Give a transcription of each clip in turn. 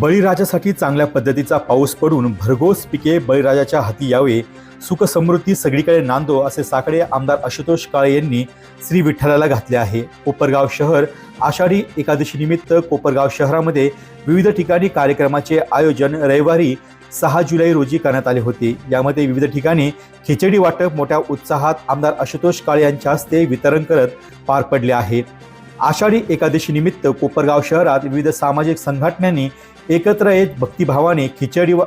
बळीराजासाठी चांगल्या पद्धतीचा पाऊस पडून भरघोस पिके बळीराजाच्या हाती यावे. सुखसमृद्धी सगळीकडे नांदो असे साकडे आमदार आशुतोष काळे यांनी श्री विठ्ठलाला घातले आहे. कोपरगाव शहर आषाढी एकादशीनिमित्त कोपरगाव शहरामध्ये विविध ठिकाणी कार्यक्रमाचे आयोजन रविवारी सहा जुलै रोजी करण्यात आले होते. यामध्ये विविध ठिकाणी खिचडी वाटप मोठ्या उत्साहात आमदार आशुतोष काळे यांच्या हस्ते वितरण करत पार पडले आहे. आषाढी एकादशी निमित्त कोपरगाव शहरात विविध सामाजिक संघटनांनी एकत्र येत भक्तिभावाने खिचडी व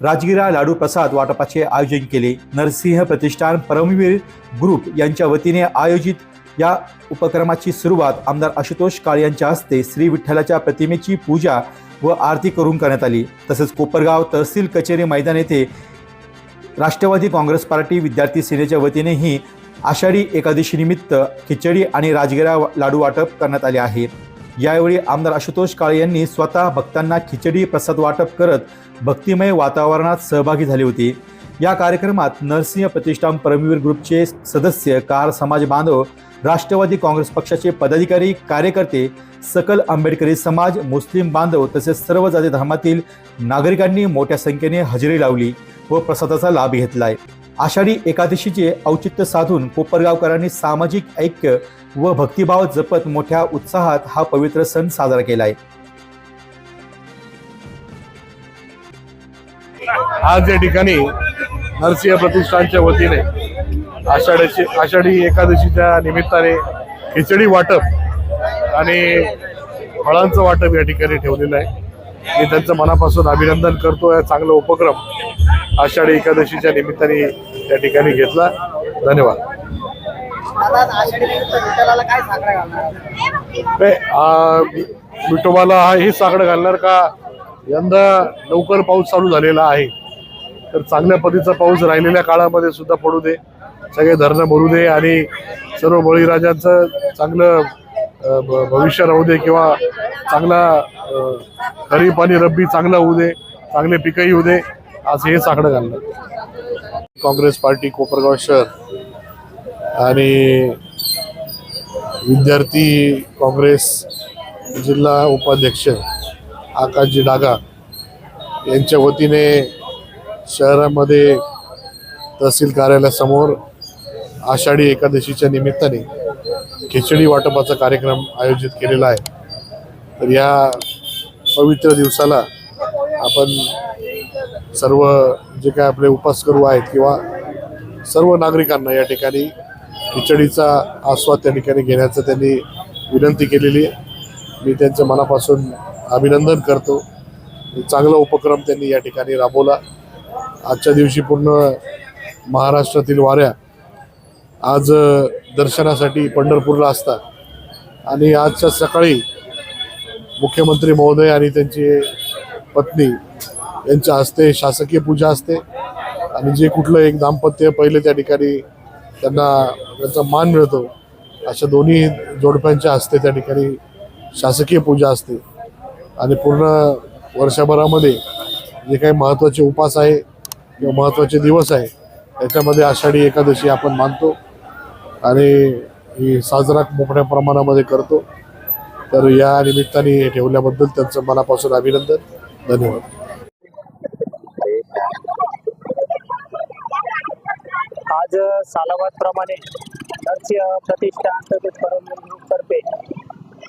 राजगिरा लाडू प्रसाद वाटपाचे आयोजन केले. नरसिंह प्रतिष्ठान परमवीर ग्रुप यांच्या वतीने आयोजित या उपक्रमाची सुरुवात आमदार आशुतोष काळे यांच्या हस्ते श्री विठ्ठलाच्या प्रतिमेची पूजा व आरती करून करण्यात आली. तसेच कोपरगाव तहसील कचेरी मैदान येथे राष्ट्रवादी काँग्रेस पार्टी विद्यार्थी सेनेच्या वतीनेही आषाढी एकादशी निमित्त खिचडी आणि राजगिरा लाडू वाटप करण्यात आले आहे. यावेळी आमदार आशुतोष काळे यांनी स्वतः भक्तांना खिचडी प्रसाद वाटप करत भक्तिमय वातावरणात सहभागी झाले होते. या कार्यक्रमात नरसिंह प्रतिष्ठान परमवीर ग्रुपचे सदस्य कार समाज बांधव राष्ट्रवादी काँग्रेस पक्षाचे पदाधिकारी कार्यकर्ते सकल आंबेडकरी समाज मुस्लिम बांधव तसेच सर्व जाती धर्मातील नागरिकांनी मोठ्या संख्येने हजेरी लावली व प्रसादाचा लाभ घेतलाय. आषाढी एकादशीचे औचित्य साधून कोपरगावकरांनी सामाजिक ऐक्य व भक्तिभाव जपत मोठ्या उत्साहात हा पवित्र सण साजरा केलाय. आज या ठिकाणी नरसिंह प्रतिष्ठानच्या वतीने आषाढाची आषाढी एकादशीच्या निमित्ताने खिचडी वाटप आणि फळांचं वाटप या ठिकाणी ठेवलेलं आहे. मी त्यांचं मनापासून अभिनंदन करतो. या चांगला उपक्रम आषाढी एकादशीच्या निमित्ताने या ठिकाणी घेतला. धन्यवाद. विठोबाला हा हे साकडं घालणार? का? यंदा लवकर पाऊस चालू झालेला आहे. तर चांगल्या पद्धतीचा पाऊस राहिलेल्या काळामध्ये सुद्धा पडू दे. सगळे धरणं भरू दे आणि सर्व बळीराजांचं चांगलं भविष्य राहू दे किंवा चांगला खरीप आणि रब्बी चांगला होऊ दे चांगले पिकंही होऊ दे असं हे साकडं घालणार काँग्रेस पार्टी कोपरगाव शहर आणि विद्यार्थी काँग्रेस जिल्हा उपाध्यक्ष आकाशजी डागा यांच्या वतीने शहरामध्ये तहसील कार्यालयासमोर आषाढी एकादशीच्या निमित्ताने खिचडी वाटपाचा कार्यक्रम आयोजित केलेला आहे. तर या पवित्र दिवसाला आपण सर्व जे काय आपले उपासकरू आहेत किंवा सर्व नागरिकांना या ठिकाणी खिचडीचा आस्वाद त्या ठिकाणी घेण्याचं त्यांनी विनंती केलेली आहे. मी त्यांचं मनापासून अभिनंदन करतो. चांगला उपक्रम त्यांनी या ठिकाणी राबवला. आजच्या दिवशी पूर्ण महाराष्ट्रातील वाऱ्या आज दर्शनासाठी पंढरपूरला असतात. आणि आजच्या सकाळी मुख्यमंत्री महोदय आणि त्यांची पत्नी यांच्या हस्ते शासकीय पूजा असते. आणि जे कुठलं एक दाम्पत्य पहिले त्या ठिकाणी त्यांना त्यांचा मान मिळतो अशा दोन्ही जोडप्यांच्या हस्ते त्या ठिकाणी शासकीय पूजा असते. आणि पूर्ण वर्षभरामध्ये जे काही महत्त्वाचे उपास आहे किंवा महत्त्वाचे दिवस आहे त्याच्यामध्ये आषाढी एकादशी आपण मानतो. आणि साजरा मोठ्या प्रमाणामध्ये करतो. तर या निमित्ताने हे ठेवल्याबद्दल त्यांचं मनापासून अभिनंदन. धन्यवाद. आज सालाबादप्रमाणे प्रमाणे प्रतिष्ठा प्रतिष्ठान तसेच परमवीर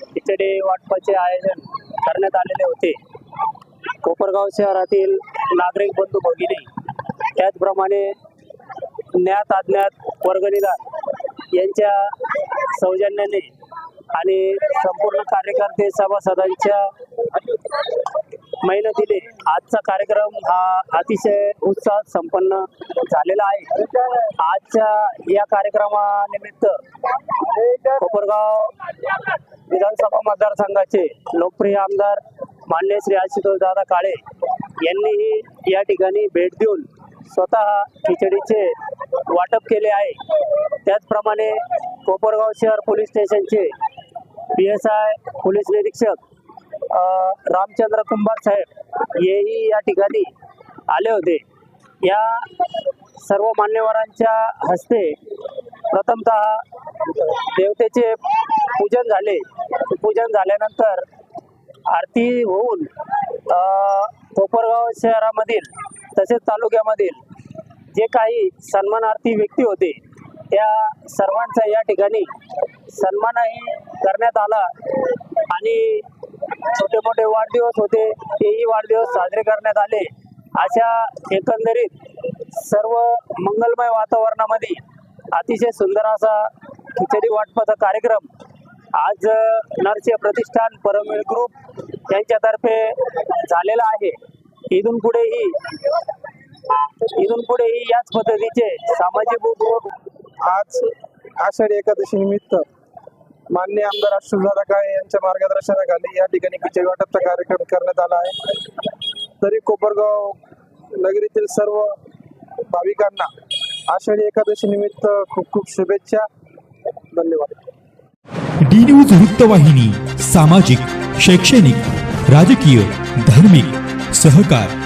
खिचडी वाटपाचे आयोजन करण्यात आलेले होते. कोपरगाव शहरातील नागरिक बंधू भगिनी त्याचप्रमाणे ज्ञात अज्ञात वर्गणीदार यांच्या सौजन्याने आणि संपूर्ण कार्यकर्ते सभासदांच्या मेहनतीने आजचा कार्यक्रम हा अतिशय उत्साहात संपन्न झालेला आहे. आजच्या या कार्यक्रमानिमित्त कोपरगाव विधानसभा मतदारसंघाचे लोकप्रिय आमदार मान्य श्री आशुतोष दादा काळे यांनीही या ठिकाणी भेट देऊन स्वतः खिचडीचे वाटप केले आहे. त्याचप्रमाणे कोपरगाव शहर पोलीस स्टेशनचे पी एस आय पोलीस निरीक्षक रामचंद्र कुंभार साहेब हेही या ठिकाणी आले होते. या सर्व मान्यवरांच्या हस्ते प्रथमतः देवतेचे पूजन झाले. पूजन झाल्यानंतर आरती होऊन कोपरगाव शहरामधील तसेच तालुक्यामधील जे काही सन्मानार्थी व्यक्ती होते त्या सर्वांचा या ठिकाणी सन्मानही करण्यात आला. आणि छोटे मोठे वाढदिवस होते तेही वाढदिवस साजरे करण्यात आले. अशा एकंदरीत सर्व मंगलमय वातावरणामध्ये अतिशय सुंदर असा खिचडी वाटपाचा कार्यक्रम आज नरचे प्रतिष्ठान परमवीर ग्रुप यांच्यातर्फे झालेला आहे. इथून पुढेही इथून पुढेही याच पद्धतीचे सामाजिक उपक्रम आज आषाढी एकादशी निमित्त मान्य आमदार अशोकदादा काळे यांच्या मार्गदर्शनाखाली या ठिकाणी खिचडी वाटपचा कार्यक्रम करण्यात आला आहे. तरी कोपरगाव नगरीतील सर्व भाविकांना आषाढी एकादशी निमित्त खूप खूप शुभेच्छा. धन्यवाद. डी न्यूज वृत्तवाहिनी सामाजिक शैक्षणिक राजकीय धार्मिक सहकार.